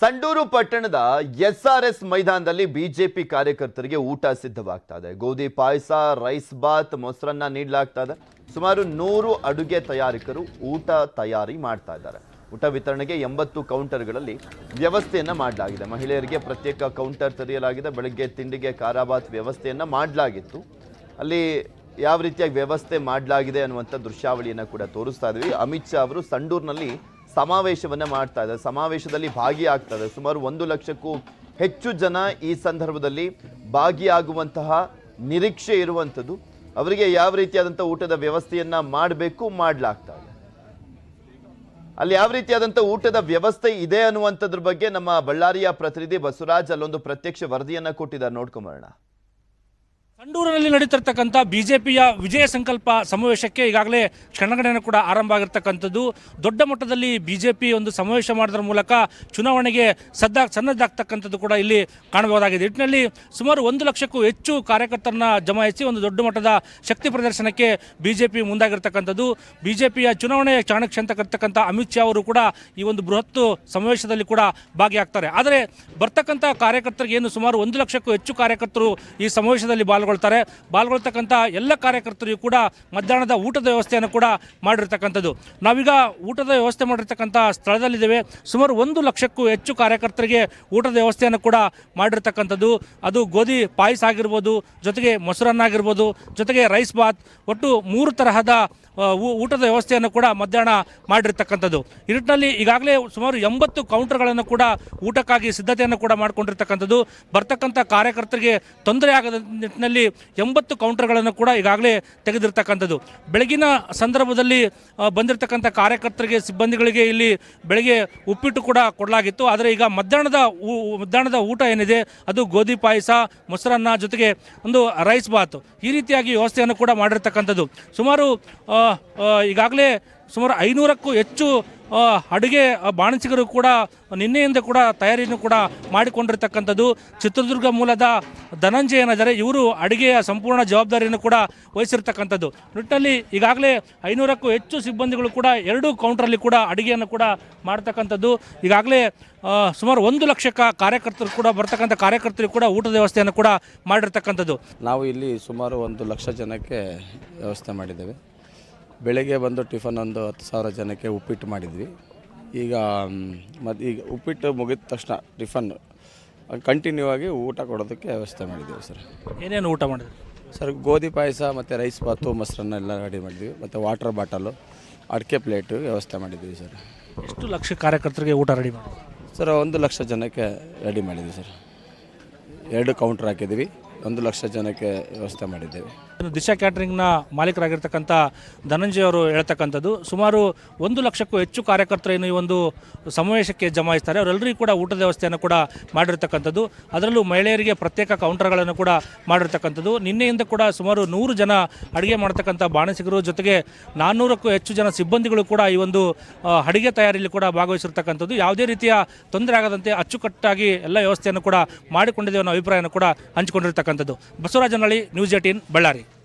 ಸಂಡೂರು ಪಟ್ಟಣದ ಎಸ್ಆರ್ಎಸ್ ಮೈದಾನದಲ್ಲಿ ಬಿಜೆಪಿ ಕಾರ್ಯಕರ್ತರಿಗೆ ಊಟ ಸಿದ್ಧವಾಗ್ತಾ ಇದೆ. ಗೋಧಿ, ಪಾಯಸ, ರೈಸ್ ಬಾತ್, ಮೊಸರನ್ನ ನೀಡಲಾಗ್ತಾ ಇದೆ. ಸುಮಾರು ನೂರು ಅಡುಗೆ ತಯಾರಕರು ಊಟ ತಯಾರಿ ಮಾಡ್ತಾ ಇದ್ದಾರೆ. ಊಟ ವಿತರಣೆಗೆ ಎಂಬತ್ತು ಕೌಂಟರ್ಗಳಲ್ಲಿ ವ್ಯವಸ್ಥೆಯನ್ನ ಮಾಡಲಾಗಿದೆ. ಮಹಿಳೆಯರಿಗೆ ಪ್ರತ್ಯೇಕ ಕೌಂಟರ್ ತೆರೆಯಲಾಗಿದೆ. ಬೆಳಗ್ಗೆ ತಿಂಡಿಗೆ ಕಾರಾಬಾತ್ ವ್ಯವಸ್ಥೆಯನ್ನ ಮಾಡಲಾಗಿತ್ತು. ಅಲ್ಲಿ ಯಾವ ರೀತಿಯಾಗಿ ವ್ಯವಸ್ಥೆ ಮಾಡಲಾಗಿದೆ ಅನ್ನುವಂಥ ದೃಶ್ಯಾವಳಿಯನ್ನು ಕೂಡ ತೋರಿಸ್ತಾ ಇದ್ವಿ. ಅಮಿತ್ ಶಾ ಅವರು ಸಂಡೂರಿನಲ್ಲಿ ಸಮಾವೇಶವನ್ನ ಮಾಡ್ತಾ ಇದೆ ಸಮಾವೇಶದಲ್ಲಿ ಭಾಗಿಯಾಗ್ತಾ ಇದೆ ಸುಮಾರು ಒಂದು ಲಕ್ಷಕ್ಕೂ ಹೆಚ್ಚು ಜನ ಈ ಸಂದರ್ಭದಲ್ಲಿ ಭಾಗಿಯಾಗುವಂತಹ ನಿರೀಕ್ಷೆ ಇರುವಂಥದ್ದು. ಅವರಿಗೆ ಯಾವ ರೀತಿಯಾದಂಥ ಊಟದ ವ್ಯವಸ್ಥೆಯನ್ನು ಮಾಡಬೇಕು, ಮಾಡಲಾಗ್ತಾ ಇದೆ. ಅಲ್ಲಿ ಯಾವ ರೀತಿಯಾದಂಥ ಊಟದ ವ್ಯವಸ್ಥೆ ಇದೆ ಅನ್ನುವಂಥದ್ರ ಬಗ್ಗೆ ನಮ್ಮ ಬಳ್ಳಾರಿಯ ಪ್ರತಿನಿಧಿ ಬಸವರಾಜ್ ಅಲ್ಲೊಂದು ಪ್ರತ್ಯಕ್ಷ ವರದಿಯನ್ನು ಕೊಟ್ಟಿದ್ದಾರೆ. ನೋಡ್ಕೊಂಬರೋಣ. ಸಂಡೂರಿನಲ್ಲಿ ನಡೀತಿರ್ತಕ್ಕಂಥ ಬಿಜೆಪಿಯ ವಿಜಯ ಸಂಕಲ್ಪ ಸಮಾವೇಶಕ್ಕೆ ಈಗಾಗಲೇ ಕ್ಷಣಗಣನೆ ಕೂಡ ಆರಂಭ ಆಗಿರ್ತಕ್ಕಂಥದ್ದು. ದೊಡ್ಡ ಮಟ್ಟದಲ್ಲಿ ಬಿಜೆಪಿ ಒಂದು ಸಮಾವೇಶ ಮಾಡೋದ್ರ ಮೂಲಕ ಚುನಾವಣೆಗೆ ಸದ್ದ ಸನ್ನದ್ಧಾಗ್ತಕ್ಕಂಥದ್ದು ಕೂಡ ಇಲ್ಲಿ ಕಾಣಬಹುದಾಗಿದೆ. ನಿಟ್ಟಿನಲ್ಲಿ ಸುಮಾರು ಒಂದು ಲಕ್ಷಕ್ಕೂ ಹೆಚ್ಚು ಕಾರ್ಯಕರ್ತರನ್ನ ಜಮಾಯಿಸಿ ಒಂದು ದೊಡ್ಡ ಮಟ್ಟದ ಶಕ್ತಿ ಪ್ರದರ್ಶನಕ್ಕೆ ಬಿಜೆಪಿ ಮುಂದಾಗಿರ್ತಕ್ಕಂಥದ್ದು. ಬಿಜೆಪಿಯ ಚುನಾವಣೆ ಚಾಣಕ್ಯ ಅಂತ ಕರ್ತಕ್ಕಂಥ ಅಮಿತ್ ಶಾ ಅವರು ಕೂಡ ಈ ಒಂದು ಬೃಹತ್ ಸಮಾವೇಶದಲ್ಲಿ ಕೂಡ ಭಾಗಿಯಾಗ್ತಾರೆ. ಆದರೆ ಬರ್ತಕ್ಕಂಥ ಕಾರ್ಯಕರ್ತರಿಗೆ ಏನು ಸುಮಾರು ಒಂದು ಲಕ್ಷಕ್ಕೂ ಹೆಚ್ಚು ಕಾರ್ಯಕರ್ತರು ಈ ಸಮಾವೇಶದಲ್ಲಿ ಪಾಲ್ಗೊಳ್ತಾರೆ. ಪಾಲ್ಗೊಳ್ತಕ್ಕಂಥ ಎಲ್ಲ ಕಾರ್ಯಕರ್ತರಿಗೂ ಕೂಡ ಮಧ್ಯಾಹ್ನದ ಊಟದ ವ್ಯವಸ್ಥೆಯನ್ನು ಕೂಡ ಮಾಡಿರ್ತಕ್ಕಂಥದ್ದು. ನಾವೀಗ ಊಟದ ವ್ಯವಸ್ಥೆ ಮಾಡಿರ್ತಕ್ಕಂಥ ಸ್ಥಳದಲ್ಲಿದ್ದೇವೆ. ಸುಮಾರು ಒಂದು ಲಕ್ಷಕ್ಕೂ ಹೆಚ್ಚು ಕಾರ್ಯಕರ್ತರಿಗೆ ಊಟದ ವ್ಯವಸ್ಥೆಯನ್ನು ಕೂಡ ಮಾಡಿರ್ತಕ್ಕಂಥದ್ದು. ಅದು ಗೋಧಿ ಪಾಯಸ ಆಗಿರ್ಬೋದು, ಜೊತೆಗೆ ಮೊಸರನ್ನ ಆಗಿರ್ಬೋದು, ಜೊತೆಗೆ ರೈಸ್ ಬಾತ್, ಒಟ್ಟು ಮೂರು ತರಹದ ಊಟದ ವ್ಯವಸ್ಥೆಯನ್ನು ಕೂಡ ಮಧ್ಯಾಹ್ನ ಮಾಡಿರ್ತಕ್ಕಂಥದ್ದು. ಈ ನಿಟ್ಟಿನಲ್ಲಿ ಈಗಾಗಲೇ ಸುಮಾರು ಎಂಬತ್ತು ಕೌಂಟರ್ಗಳನ್ನು ಕೂಡ ಊಟಕ್ಕಾಗಿ ಸಿದ್ಧತೆಯನ್ನು ಕೂಡ ಮಾಡಿಕೊಂಡಿರ್ತಕ್ಕಂಥದ್ದು. ಬರ್ತಕ್ಕಂಥ ಕಾರ್ಯಕರ್ತರಿಗೆ ತೊಂದರೆ ಆಗದ ನಿಟ್ಟಿನಲ್ಲಿ ಎಂಬತ್ತು ಕೌಂಟರ್ಗಳನ್ನು ಕೂಡ ಈಗಾಗಲೇ ತೆಗೆದಿರ್ತಕ್ಕಂಥದ್ದು. ಬೆಳಗಿನ ಸಂದರ್ಭದಲ್ಲಿ ಬಂದಿರತಕ್ಕಂಥ ಕಾರ್ಯಕರ್ತರಿಗೆ, ಸಿಬ್ಬಂದಿಗಳಿಗೆ ಇಲ್ಲಿ ಬೆಳಗ್ಗೆ ಉಪ್ಪಿಟ್ಟು ಕೂಡ ಕೊಡಲಾಗಿತ್ತು. ಆದರೆ ಈಗ ಮಧ್ಯಾಹ್ನದ ಮಧ್ಯಾಹ್ನದ ಊಟ ಏನಿದೆ, ಅದು ಗೋಧಿ ಪಾಯಸ, ಮೊಸರನ್ನ ಜೊತೆಗೆ ಒಂದು ರೈಸ್ ಬಾತ್. ಈ ರೀತಿಯಾಗಿ ವ್ಯವಸ್ಥೆಯನ್ನು ಕೂಡ ಮಾಡಿರ್ತಕ್ಕಂಥದ್ದು. ಸುಮಾರು ಈಗಾಗಲೇ ಸುಮಾರು ಐನೂರಕ್ಕೂ ಹೆಚ್ಚು ಅಡುಗೆ ಬಾಣಸಿಗರು ಕೂಡ ನಿನ್ನೆಯಿಂದ ಕೂಡ ತಯಾರಿಯನ್ನು ಕೂಡ ಮಾಡಿಕೊಂಡಿರ್ತಕ್ಕಂಥದ್ದು. ಚಿತ್ರದುರ್ಗ ಮೂಲದ ಧನಂಜಯ ಏನಾದರೆ ಇವರು ಅಡುಗೆಯ ಸಂಪೂರ್ಣ ಜವಾಬ್ದಾರಿಯನ್ನು ಕೂಡ ವಹಿಸಿರ್ತಕ್ಕಂಥದ್ದು. ನಿಟ್ಟಿನಲ್ಲಿ ಈಗಾಗಲೇ ಐನೂರಕ್ಕೂ ಹೆಚ್ಚು ಸಿಬ್ಬಂದಿಗಳು ಕೂಡ ಎರಡೂ ಕೌಂಟ್ರಲ್ಲಿ ಕೂಡ ಅಡುಗೆಯನ್ನು ಕೂಡ ಮಾಡ್ತಕ್ಕಂಥದ್ದು. ಈಗಾಗಲೇ ಸುಮಾರು ಒಂದು ಲಕ್ಷ ಕ- ಕಾರ್ಯಕರ್ತರು ಕೂಡ ಬರ್ತಕ್ಕಂಥ ಕಾರ್ಯಕರ್ತರು ಕೂಡ ಊಟದ ವ್ಯವಸ್ಥೆಯನ್ನು ಕೂಡ ಮಾಡಿರ್ತಕ್ಕಂಥದ್ದು. ನಾವು ಇಲ್ಲಿ ಸುಮಾರು ಒಂದು ಲಕ್ಷ ಜನಕ್ಕೆ ವ್ಯವಸ್ಥೆ ಮಾಡಿದ್ದೇವೆ. ಬೆಳಗ್ಗೆ ಬಂದು ಟಿಫನ್ ಒಂದು ಹತ್ತು ಸಾವಿರ ಜನಕ್ಕೆ ಉಪ್ಪಿಟ್ಟು ಮಾಡಿದ್ವಿ. ಈಗ ಮತ್ತು ಈಗ ಉಪ್ಪಿಟ್ಟು ಮುಗಿದ ತಕ್ಷಣ ಟಿಫನ್ ಕಂಟಿನ್ಯೂ ಆಗಿ ಊಟ ಕೊಡೋದಕ್ಕೆ ವ್ಯವಸ್ಥೆ ಮಾಡಿದ್ದೀವಿ ಸರ್. ಏನೇನು ಊಟ ಮಾಡಿದ್ರು? ಸರ್ ಗೋಧಿ ಪಾಯಸ ಮತ್ತು ರೈಸ್ ಬಾತು ಮೊಸರನ್ನ ಎಲ್ಲ ರೆಡಿ ಮಾಡಿದ್ವಿ. ಮತ್ತು ವಾಟರ್ ಬಾಟಲು ಅಡಿಕೆ ಪ್ಲೇಟು ವ್ಯವಸ್ಥೆ ಮಾಡಿದ್ದೀವಿ ಸರ್. ಎಷ್ಟು ಲಕ್ಷ ಕಾರ್ಯಕರ್ತರಿಗೆ ಊಟ ರೆಡಿ ಮಾಡಿ ಸರ್ ಒಂದು ಲಕ್ಷ ಜನಕ್ಕೆ ರೆಡಿ ಮಾಡಿದ್ವಿ ಸರ್. ಎರಡು ಕೌಂಟ್ರ್ ಹಾಕಿದ್ದೀವಿ. ಒಂದು ಲಕ್ಷ ಜನಕ್ಕೆ ವ್ಯವಸ್ಥೆ ಮಾಡಿದ್ದೇವೆ. ದಿಶಾ ಕ್ಯಾಟ್ರಿಂಗ್ನ ಮಾಲೀಕರಾಗಿರ್ತಕ್ಕಂಥ ಧನಂಜಯ ಅವರು ಹೇಳ್ತಕ್ಕಂಥದ್ದು, ಸುಮಾರು ಒಂದು ಲಕ್ಷಕ್ಕೂ ಹೆಚ್ಚು ಕಾರ್ಯಕರ್ತರ ಏನು ಈ ಒಂದು ಸಮಾವೇಶಕ್ಕೆ ಜಮಾಯಿಸ್ತಾರೆ. ಅವರೆಲ್ಲರಿಗೂ ಕೂಡ ಊಟದ ವ್ಯವಸ್ಥೆಯನ್ನು ಕೂಡ ಮಾಡಿರ್ತಕ್ಕಂಥದ್ದು. ಅದರಲ್ಲೂ ಮಹಿಳೆಯರಿಗೆ ಪ್ರತ್ಯೇಕ ಕೌಂಟರ್ಗಳನ್ನು ಕೂಡ ಮಾಡಿರ್ತಕ್ಕಂಥದ್ದು. ನಿನ್ನೆಯಿಂದ ಕೂಡ ಸುಮಾರು ನೂರು ಜನ ಅಡುಗೆ ಮಾಡ್ತಕ್ಕಂಥ ಬಾಣಸಿಗರು, ಜೊತೆಗೆ ನಾನ್ನೂರಕ್ಕೂ ಹೆಚ್ಚು ಜನ ಸಿಬ್ಬಂದಿಗಳು ಕೂಡ ಈ ಒಂದು ಅಡುಗೆ ತಯಾರಿಯಲ್ಲಿ ಕೂಡ ಭಾಗವಹಿಸಿರ್ತಕ್ಕಂಥದ್ದು. ಯಾವುದೇ ರೀತಿಯ ತೊಂದರೆ ಆಗದಂತೆ ಅಚ್ಚುಕಟ್ಟಾಗಿ ಎಲ್ಲ ವ್ಯವಸ್ಥೆಯನ್ನು ಕೂಡ ಮಾಡಿಕೊಂಡಿದ್ದೇವೆ ಅನ್ನೋ ಅಭಿಪ್ರಾಯವನ್ನು ಕೂಡ ಹಂಚಿಕೊಂಡಿರ್ತಕ್ಕಂಥದ್ದು ಬಸವರಾಜನಹಳ್ಳಿ ನ್ಯೂಸ್ ಏಟೀನ್ ಬಳ್ಳಾರಿ.